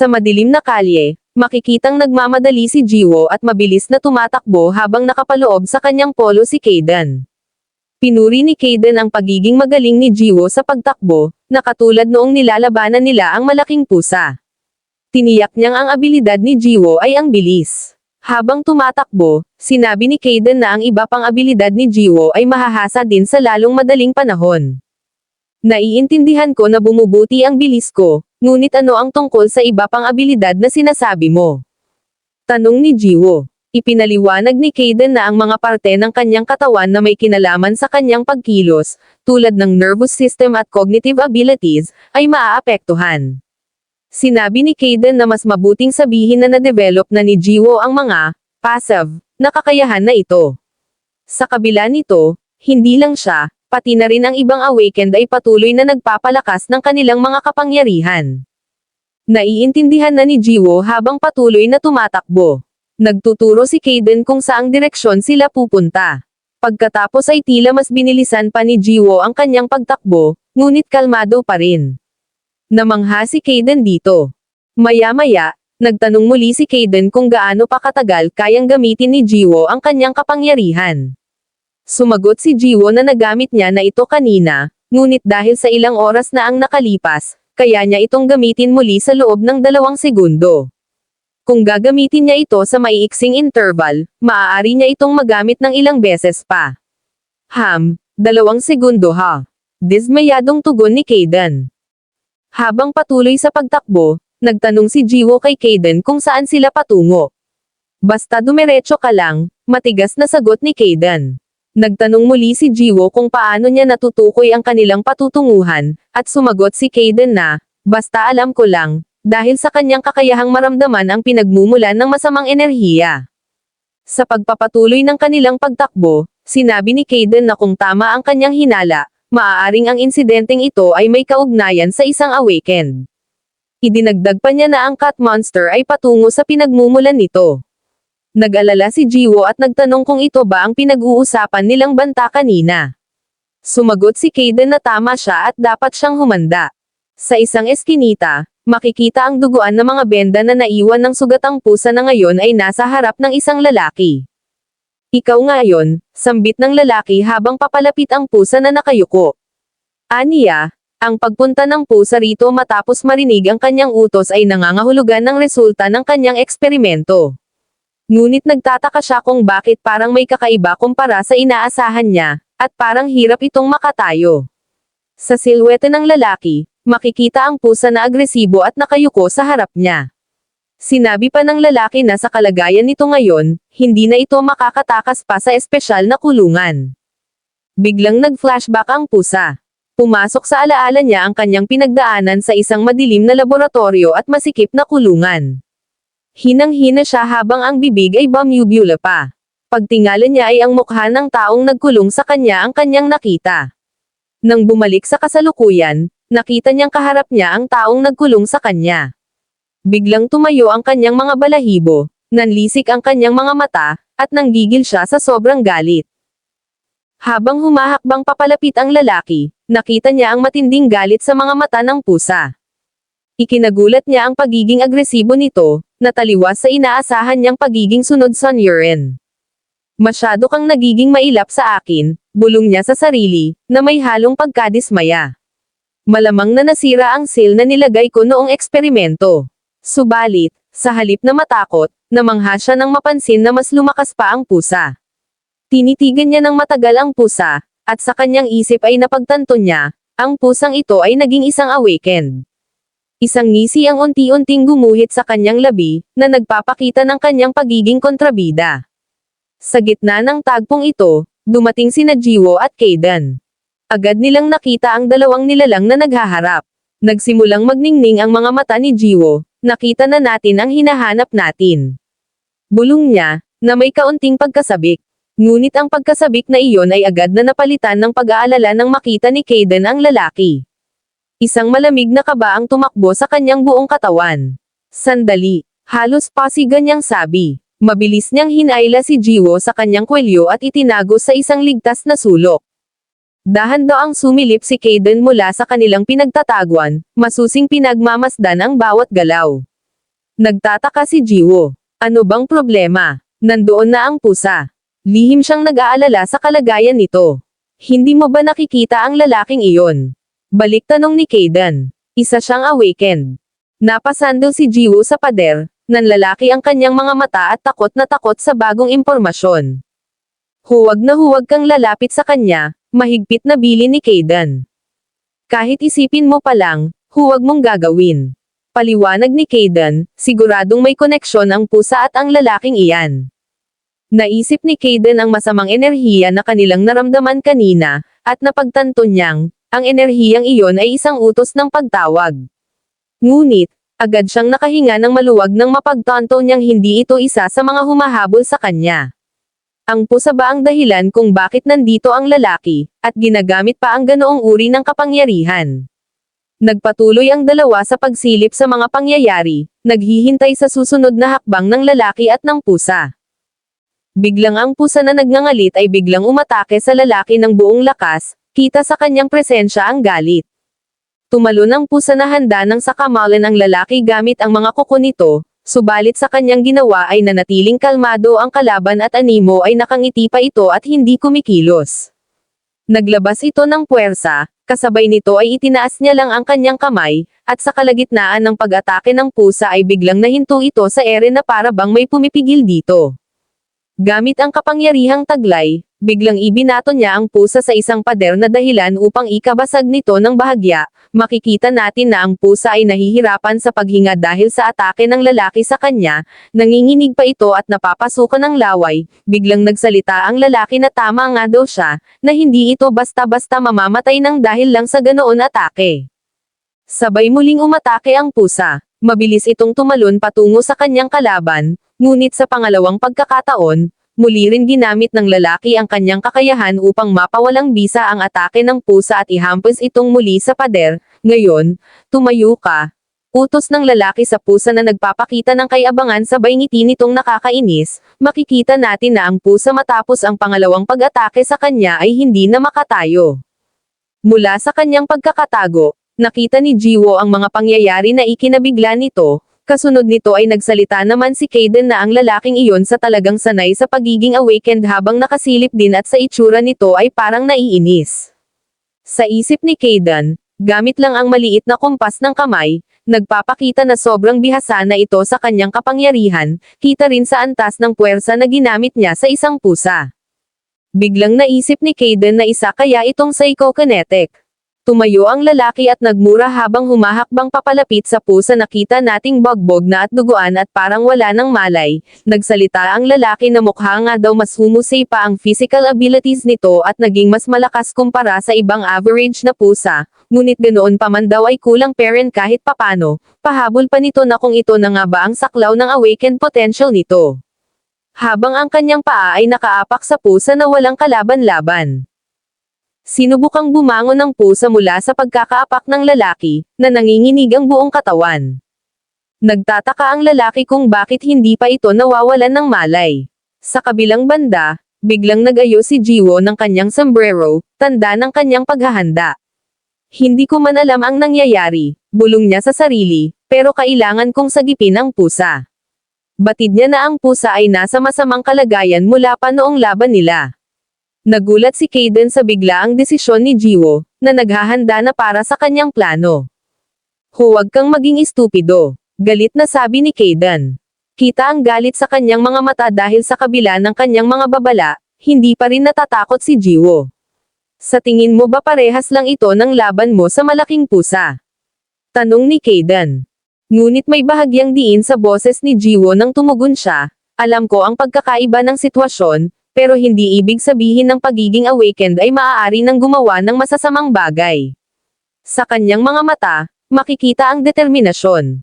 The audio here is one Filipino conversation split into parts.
Sa madilim na kalye, makikitang nagmamadali si Jiwo at mabilis na tumatakbo habang nakapaloob sa kanyang polo si Kaden. Pinuri ni Kaden ang pagiging magaling ni Jiwo sa pagtakbo, na katulad noong nilalabanan nila ang malaking pusa. Tiniyak niyang ang abilidad ni Jiwo ay ang bilis. Habang tumatakbo, sinabi ni Kaden na ang iba pang abilidad ni Jiwo ay mahahasa din sa lalong madaling panahon. Naiintindihan ko na bumubuti ang bilis ko, ngunit ano ang tungkol sa iba pang abilidad na sinasabi mo? Tanong ni Jiwo. Ipinaliwanag ni Kaden na ang mga parte ng kanyang katawan na may kinalaman sa kanyang pagkilos, tulad ng nervous system at cognitive abilities, ay maaapektuhan. Sinabi ni Kaden na mas mabuting sabihin na na-develop na ni Jiwo ang mga passive na kakayahan na ito. Sa kabila nito, hindi lang siya, pati na rin ang ibang awakened ay patuloy na nagpapalakas ng kanilang mga kapangyarihan. Naiintindihan na ni Jiwo habang patuloy na tumatakbo. Nagtuturo si Kaden kung saang direksyon sila pupunta. Pagkatapos ay tila mas binilisan pa ni Jiwo ang kanyang pagtakbo, ngunit kalmado pa rin. Namangha si Kaden dito. Maya-maya, nagtanong muli si Kaden kung gaano pa katagal kayang gamitin ni Jiwo ang kanyang kapangyarihan. Sumagot si Jiwo na nagamit niya na ito kanina, ngunit dahil sa ilang oras na ang nakalipas, kaya niya itong gamitin muli sa loob ng dalawang segundo. Kung gagamitin niya ito sa maiiksing interval, maaari niya itong magamit ng ilang beses pa. Ham, dalawang segundo ha. Dismayadong tugon ni Kaden. Habang patuloy sa pagtakbo, nagtanong si Jiwo kay Kaden kung saan sila patungo. Basta dumiretso ka lang, matigas na sagot ni Kaden. Nagtanong muli si Jiwo kung paano niya natutukoy ang kanilang patutunguhan, at sumagot si Kaden na, basta alam ko lang, dahil sa kanyang kakayahang maramdaman ang pinagmumulan ng masamang enerhiya. Sa pagpapatuloy ng kanilang pagtakbo, sinabi ni Kaden na kung tama ang kanyang hinala, maaaring ang insidenteng ito ay may kaugnayan sa isang awakened. Idinagdag pa niya na ang cat monster ay patungo sa pinagmumulan nito. Nag-alala si Jiwo at nagtanong kung ito ba ang pinag-uusapan nilang banta kanina. Sumagot si Kaden na tama siya at dapat siyang humanda. Sa isang eskinita, makikita ang duguan ng mga benda na naiwan ng sugatang pusa na ngayon ay nasa harap ng isang lalaki. Ikaw ngayon, sambit ng lalaki habang papalapit ang pusa na nakayuko. Aniya, ang pagpunta ng pusa rito matapos marinig ang kanyang utos ay nangangahulugan ng resulta ng kanyang eksperimento. Ngunit nagtataka siya kung bakit parang may kakaiba kumpara sa inaasahan niya, at parang hirap itong makatayo. Sa silwete ng lalaki, makikita ang pusa na agresibo at nakayuko sa harap niya. Sinabi pa ng lalaki na sa kalagayan nito ngayon, hindi na ito makakatakas pa sa espesyal na kulungan. Biglang nag-flashback ang pusa. Pumasok sa alaala niya ang kanyang pinagdaanan sa isang madilim na laboratorio at masikip na kulungan. Hinang-hina siya habang ang bibig ay bumubula pa. Pagtingala niya ay ang mukha ng taong nagkulong sa kanya ang kanyang nakita. Nang bumalik sa kasalukuyan, nakita niyang kaharap niya ang taong nagkulong sa kanya. Biglang tumayo ang kanyang mga balahibo, nanlisik ang kanyang mga mata, at nanggigil siya sa sobrang galit. Habang humahakbang papalapit ang lalaki, nakita niya ang matinding galit sa mga mata ng pusa. Ikinagulat niya ang pagiging agresibo nito, na taliwas sa inaasahan niyang pagiging sunod sa urine. Masyado kang nagiging mailap sa akin, bulong niya sa sarili, na may halong pagkadismaya. Malamang na nasira ang seal na nilagay ko noong eksperimento. Subalit, sa halip na matakot, namangha siya nang mapansin na mas lumakas pa ang pusa. Tinitigan niya ng matagal ang pusa, at sa kanyang isip ay napagtanto niya, ang pusang ito ay naging isang awakened. Isang ngisi ang unti-unting gumuhit sa kanyang labi, na nagpapakita ng kanyang pagiging kontrabida. Sa gitna ng tagpong ito, dumating sina Jiwo at Kaden. Agad nilang nakita ang dalawang nilalang na naghaharap. Nagsimulang magningning ang mga mata ni Jiwo, nakita na natin ang hinahanap natin. Bulong niya, na may kaunting pagkasabik. Ngunit ang pagkasabik na iyon ay agad na napalitan ng pag-aalala nang makita ni Kaden ang lalaki. Isang malamig na kaba ang tumakbo sa kanyang buong katawan. Sandali, halos pasigan niyang sabi. Mabilis niyang hinayla si Jiwo sa kanyang kwelyo at itinago sa isang ligtas na sulok. Dahan daw ang sumilip si Kaden mula sa kanilang pinagtataguan, masusing pinagmamasdan ang bawat galaw. Nagtataka si Jiwo. Ano bang problema? Nandoon na ang pusa. Lihim siyang nag-aalala sa kalagayan nito. Hindi mo ba nakikita ang lalaking iyon? Balik tanong ni Kayden. Isa siyang awakened. Napasando si Jiwo sa pader, nanlalaki ang kanyang mga mata at takot na takot sa bagong impormasyon. Huwag na huwag kang lalapit sa kanya, mahigpit na bili ni Kayden. Kahit isipin mo pa lang, huwag mong gagawin. Paliwanag ni Kayden, siguradong may koneksyon ang pusa at ang lalaking iyan. Naisip ni Kayden ang masamang enerhiya na kanilang naramdaman kanina, at napagtanto niyang, ang enerhiyang iyon ay isang utos ng pagtawag. Ngunit, agad siyang nakahinga ng maluwag nang mapagtanto niyang hindi ito isa sa mga humahabol sa kanya. Ang pusa ba ang dahilan kung bakit nandito ang lalaki, at ginagamit pa ang ganoong uri ng kapangyarihan? Nagpatuloy ang dalawa sa pagsilip sa mga pangyayari, naghihintay sa susunod na hakbang ng lalaki at ng pusa. Biglang ang pusa na nagngangalit ay biglang umatake sa lalaki ng buong lakas, kita sa kanyang presensya ang galit. Tumalon ang pusa na handa nang sakamalan ang lalaki gamit ang mga kuko nito, subalit sa kanyang ginawa ay nanatiling kalmado ang kalaban at animo ay nakangiti pa ito at hindi kumikilos. Naglabas ito ng puwersa, kasabay nito ay itinaas niya lang ang kanyang kamay, at sa kalagitnaan ng pag-atake ng pusa ay biglang nahinto ito sa ere na para bang may pumipigil dito. Gamit ang kapangyarihang taglay, biglang ibinato niya ang pusa sa isang pader na dahilan upang ikabasag nito ng bahagya, makikita natin na ang pusa ay nahihirapan sa paghinga dahil sa atake ng lalaki sa kanya, nanginginig pa ito at napapasukan ng laway, biglang nagsalita ang lalaki na tama nga daw siya, na hindi ito basta-basta mamamatay ng dahil lang sa ganoon atake. Sabay muling umatake ang pusa, mabilis itong tumalon patungo sa kanyang kalaban, ngunit sa pangalawang pagkakataon, muli rin ginamit ng lalaki ang kanyang kakayahan upang mapawalang bisa ang atake ng pusa at ihampas itong muli sa pader, ngayon, tumayo ka. Utos ng lalaki sa pusa na nagpapakita ng kayabangan sabay ngiti nitong nakakainis, makikita natin na ang pusa matapos ang pangalawang pag-atake sa kanya ay hindi na makatayo. Mula sa kanyang pagkakatago, nakita ni Jiwo ang mga pangyayari na ikinabigla nito, kasunod nito ay nagsalita naman si Kaden na ang lalaking iyon sa talagang sanay sa pagiging awakened habang nakasilip din at sa itsura nito ay parang naiinis. Sa isip ni Kaden, gamit lang ang maliit na kumpas ng kamay, nagpapakita na sobrang bihasa na ito sa kanyang kapangyarihan, kita rin sa antas ng puwersa na ginamit niya sa isang pusa. Biglang naisip ni Kaden na isa kaya itong psychokinetic. Tumayo ang lalaki at nagmura habang humahakbang papalapit sa pusa nakita nating bagbog na at duguan at parang wala ng malay. Nagsalita ang lalaki na mukha nga daw mas humusay pa ang physical abilities nito at naging mas malakas kumpara sa ibang average na pusa. Ngunit ganoon pa man daw ay kulang parent kahit papano. Pahabol pa nito na kung ito na nga ba ang saklaw ng awakened potential nito. Habang ang kanyang paa ay nakaapak sa pusa na walang kalaban-laban. Sinubukang bumangon ng pusa mula sa pagkakaapak ng lalaki, na nanginginig ang buong katawan. Nagtataka ang lalaki kung bakit hindi pa ito nawawalan ng malay. Sa kabilang banda, biglang nagayo si Jiwo ng kanyang sombrero, tanda ng kanyang paghahanda. Hindi ko man alam ang nangyayari, bulong niya sa sarili, pero kailangan kong sagipin ang pusa. Batid niya na ang pusa ay nasa masamang kalagayan mula pa noong laban nila. Nagulat si Kaden sa biglaang desisyon ni Jiwo, na naghahanda na para sa kanyang plano. Huwag kang maging estupido. Galit na sabi ni Kaden. Kita ang galit sa kanyang mga mata dahil sa kabila ng kanyang mga babala, hindi pa rin natatakot si Jiwo. Sa tingin mo ba parehas lang ito ng laban mo sa malaking pusa? Tanong ni Kaden. Ngunit may bahagyang diin sa boses ni Jiwo nang tumugon siya, alam ko ang pagkakaiba ng sitwasyon, pero hindi ibig sabihin ng pagiging awakened ay maaari nang gumawa ng masasamang bagay. Sa kanyang mga mata, makikita ang determinasyon.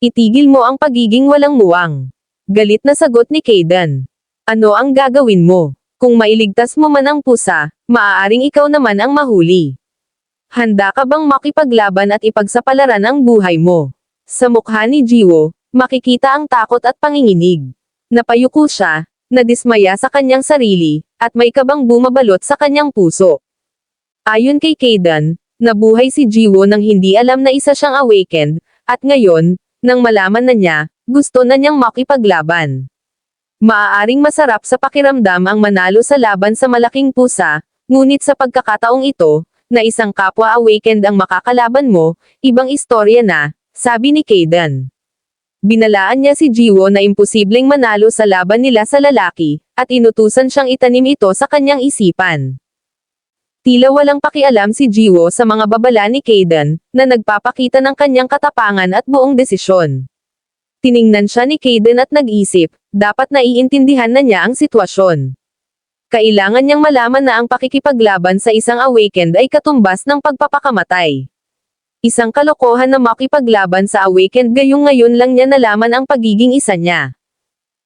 Itigil mo ang pagiging walang muwang. Galit na sagot ni Kaden. Ano ang gagawin mo? Kung mailigtas mo man ang pusa, maaaring ikaw naman ang mahuli. Handa ka bang makipaglaban at ipagsapalaran ang buhay mo? Sa mukha ni Jiwo, makikita ang takot at panginginig. Napayuko siya, nadismaya sa kanyang sarili, at may kabang bumabalot sa kanyang puso. Ayon kay Kaden, nabuhay si Jiwo nang hindi alam na isa siyang awakened, at ngayon, Nang malaman na niya, gusto na niyang makipaglaban. Maaaring masarap sa pakiramdam ang manalo sa laban sa malaking pusa, ngunit sa pagkakataong ito, na isang kapwa awakened ang makakalaban mo, ibang istorya na, sabi ni Kaidan. Binalaan niya si Jiwo na imposibleng manalo sa laban nila sa lalaki, at inutusan siyang itanim ito sa kanyang isipan. Tila walang pakialam si Jiwo sa mga babala ni Kaidan, na nagpapakita ng kanyang katapangan at buong desisyon. Tiningnan siya ni Kaidan at nag-isip, dapat naiintindihan na niya ang sitwasyon. Kailangan niyang malaman na ang pakikipaglaban sa isang awakened ay katumbas ng pagpapakamatay. Isang kalokohan na makipaglaban sa awakened gayong ngayon lang niya nalaman ang pagiging isa niya.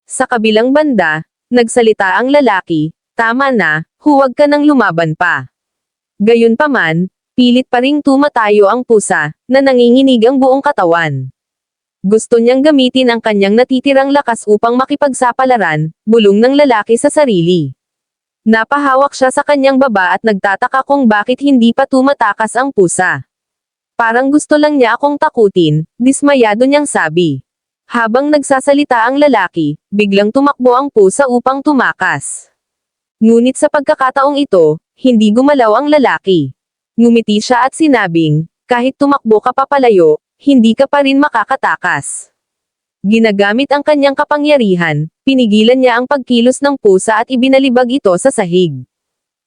Sa kabilang banda, nagsalita ang lalaki, tama na, huwag ka nang lumaban pa. Gayunpaman, pilit pa ring tumatayo ang pusa, na nanginginig ang buong katawan. Gusto niyang gamitin ang kanyang natitirang lakas upang makipagsapalaran, bulong ng lalaki sa sarili. Napahawak siya sa kanyang baba at nagtataka kung bakit hindi pa tumatakas ang pusa. Parang gusto lang niya akong takutin, dismayado niyang sabi. Habang nagsasalita ang lalaki, biglang tumakbo ang pusa upang tumakas. Ngunit sa pagkakataong ito, hindi gumalaw ang lalaki. Ngumiti siya at sinabing, kahit tumakbo ka papalayo, hindi ka pa rin makakatakas. Ginagamit ang kanyang kapangyarihan, pinigilan niya ang pagkilos ng pusa at ibinalibag ito sa sahig.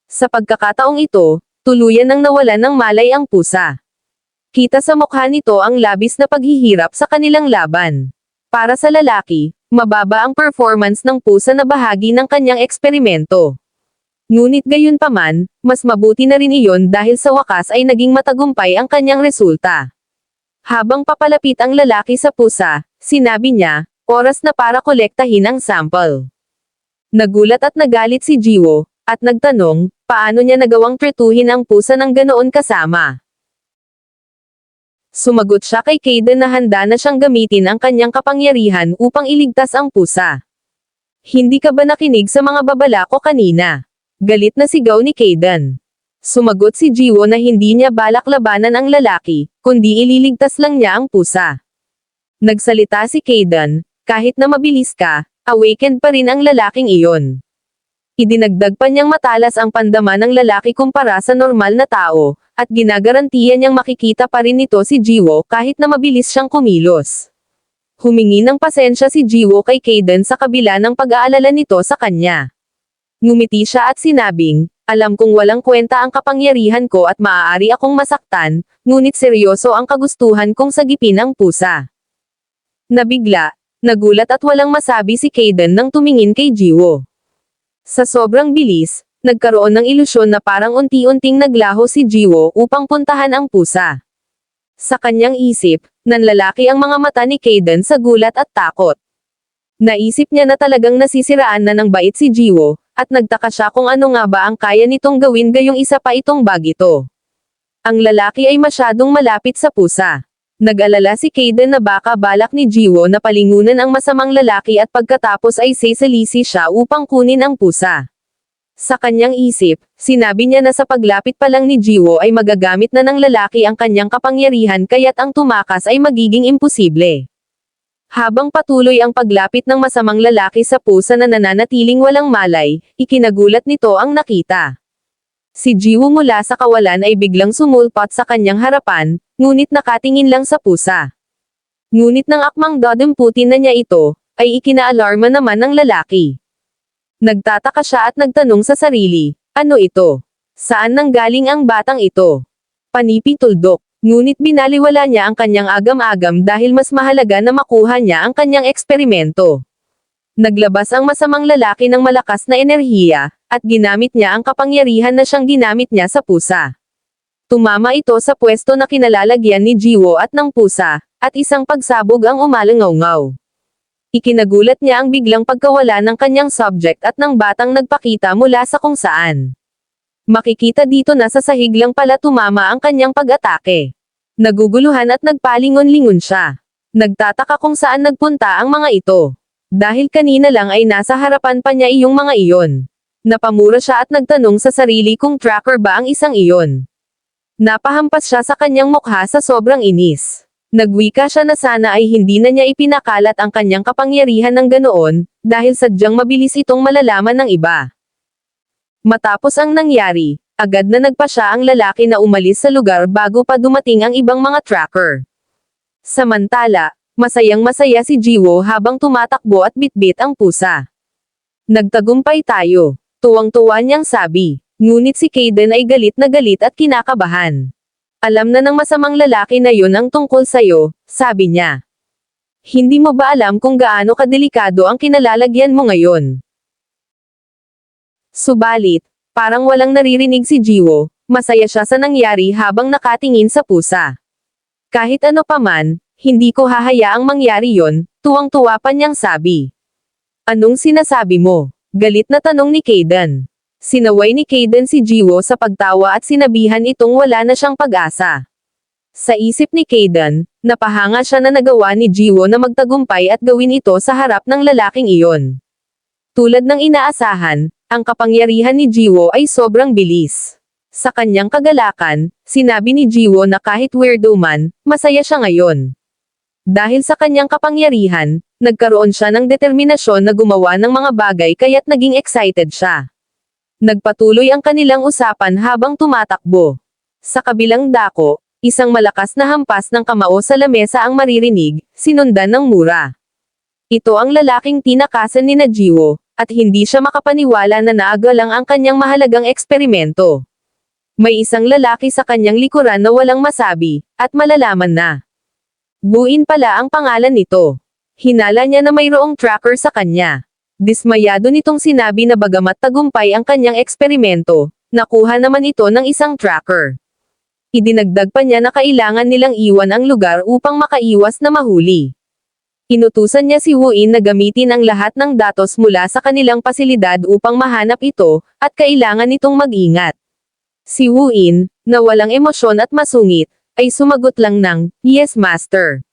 Sa pagkakataong ito, tuluyan nang nawalan ng malay ang pusa. Kita sa mukha nito ang labis na paghihirap sa kanilang laban. Para sa lalaki, mababa ang performance ng pusa na bahagi ng kanyang eksperimento. Ngunit gayon paman, mas mabuti na rin iyon dahil sa wakas ay naging matagumpay ang kanyang resulta. Habang papalapit ang lalaki sa pusa, sinabi niya, oras na para kolektahin ang sample. Nagulat at nagalit si Jiwo, at nagtanong, paano niya nagawang tretuhin ang pusa ng ganoon kasama. Sumagot siya kay Kaden na handa na siyang gamitin ang kanyang kapangyarihan upang iligtas ang pusa. Hindi ka ba nakinig sa mga babala ko kanina? Galit na sigaw ni Kaden. Sumagot si Jiwo na hindi niya balak labanan ang lalaki, kundi ililigtas lang niya ang pusa. Nagsalita si Kaden, kahit na mabilis ka, awakened pa rin ang lalaking iyon. Idinagdag pa niyang matalas ang pandama ng lalaki kumpara sa normal na tao, at ginagarantiya niyang makikita pa rin nito si Jiwo kahit na mabilis siyang kumilos. Humingi ng pasensya si Jiwo kay Kaden sa kabila ng pag-aalala nito sa kanya. Ngumiti siya at sinabing, alam kong walang kwenta ang kapangyarihan ko at maaari akong masaktan, ngunit seryoso ang kagustuhan kong sagipin ang pusa. Nabigla, nagulat at walang masabi si Kaden nang tumingin kay Jiwo. Sa sobrang bilis, nagkaroon ng ilusyon na parang unti-unting naglaho si Jiwo upang puntahan ang pusa. Sa kanyang isip, nanlalaki ang mga mata ni Kaden sa gulat at takot. Naisip niya na talagang nasisiraan na ng bait si Jiwo, at nagtaka siya kung ano nga ba ang kaya nitong gawin gayong isa pa itong bagito. Ang lalaki ay masyadong malapit sa pusa. Nag-alala si Kaden na baka balak ni Jiwo na palingunan ang masamang lalaki at pagkatapos ay sesalisi siya upang kunin ang pusa. Sa kanyang isip, sinabi niya na sa paglapit pa lang ni Jiwo ay magagamit na ng lalaki ang kanyang kapangyarihan kaya't ang tumakas ay magiging imposible. Habang patuloy ang paglapit ng masamang lalaki sa pusa na nananatiling walang malay, ikinagulat nito ang nakita. Si Jiwo mula sa kawalan ay biglang sumulpot sa kanyang harapan, ngunit nakatingin lang sa pusa. Ngunit nang akmang dadamputin na niya ito, ay ikinaalarma naman ng lalaki. Nagtataka siya at nagtanong sa sarili, ano ito? Saan nanggaling ang batang ito? Panipi tuldok. Ngunit binaliwala niya ang kanyang agam-agam dahil mas mahalaga na makuha niya ang kanyang eksperimento. Naglabas ang masamang lalaki ng malakas na enerhiya, at ginamit niya ang kapangyarihan na siyang ginamit niya sa pusa. Tumama ito sa pwesto na kinalalagyan ni Jiwo at ng pusa, at isang pagsabog ang umalangaw-ngaw. Ikinagulat niya ang biglang pagkawala ng kanyang subject at ng batang nagpakita mula sa kung saan. Makikita dito na sa sahig lang pala tumama ang kanyang pag-atake. Naguguluhan at nagpalingon-lingon siya. Nagtataka kung saan nagpunta ang mga ito. Dahil kanina lang ay nasa harapan pa niya iyong mga iyon. Napamura siya at nagtanong sa sarili kung tracker ba ang isang iyon. Napahampas siya sa kanyang mukha sa sobrang inis. Nagwika siya na sana ay hindi na niya ipinakalat ang kanyang kapangyarihan ng ganoon, dahil sadyang mabilis itong malalaman ng iba. Matapos ang nangyari, agad na nagpa siya ang lalaki na umalis sa lugar bago pa dumating ang ibang mga tracker. Samantala, masayang masaya si Jiwo habang tumatakbo at bitbit ang pusa. Nagtagumpay tayo. Tuwang-tuwa niyang sabi. Ngunit si Kaden ay galit na galit at kinakabahan. Alam na ng masamang lalaki na yun ang tungkol sa'yo, sabi niya. Hindi mo ba alam kung gaano kadelikado ang kinalalagyan mo ngayon? Subalit, parang walang naririnig si Jiwo, masaya siya sa nangyari habang nakatingin sa pusa. Kahit ano paman, hindi ko hahayaang mangyari yon, tuwang-tuwa pa niyang sabi. Anong sinasabi mo? Galit na tanong ni Kaden. Sinaway ni Kaden si Jiwo sa pagtawa at sinabihan itong wala na siyang pag-asa. Sa isip ni Kaden, napahanga siya na nagawa ni Jiwo na magtagumpay at gawin ito sa harap ng lalaking iyon. Tulad ng inaasahan, ang kapangyarihan ni Jiwo ay sobrang bilis. Sa kanyang kagalakan, sinabi ni Jiwo na kahit weirdo man, masaya siya ngayon. Dahil sa kanyang kapangyarihan, nagkaroon siya ng determinasyon na gumawa ng mga bagay kaya't naging excited siya. Nagpatuloy ang kanilang usapan habang tumatakbo. Sa kabilang dako, isang malakas na hampas ng kamao sa lamesa ang maririnig, sinundan ng mura. Ito ang lalaking tinakasan ni Najiwo, at hindi siya makapaniwala na naagalang ang kanyang mahalagang eksperimento. May isang lalaki sa kanyang likuran na walang masabi, at malalaman na. Buin pala ang pangalan nito. Hinala niya na mayroong tracker sa kanya. Dismayado nitong sinabi na bagamat tagumpay ang kanyang eksperimento, nakuha naman ito ng isang tracker. Idinagdag pa niya na kailangan nilang iwan ang lugar upang makaiwas na mahuli. Inutusan niya si Wuin na gamitin ang lahat ng datos mula sa kanilang pasilidad upang mahanap ito, at kailangan itong mag-ingat. Si Wuin, na walang emosyon at masungit, ay sumagot lang ng, Yes Master.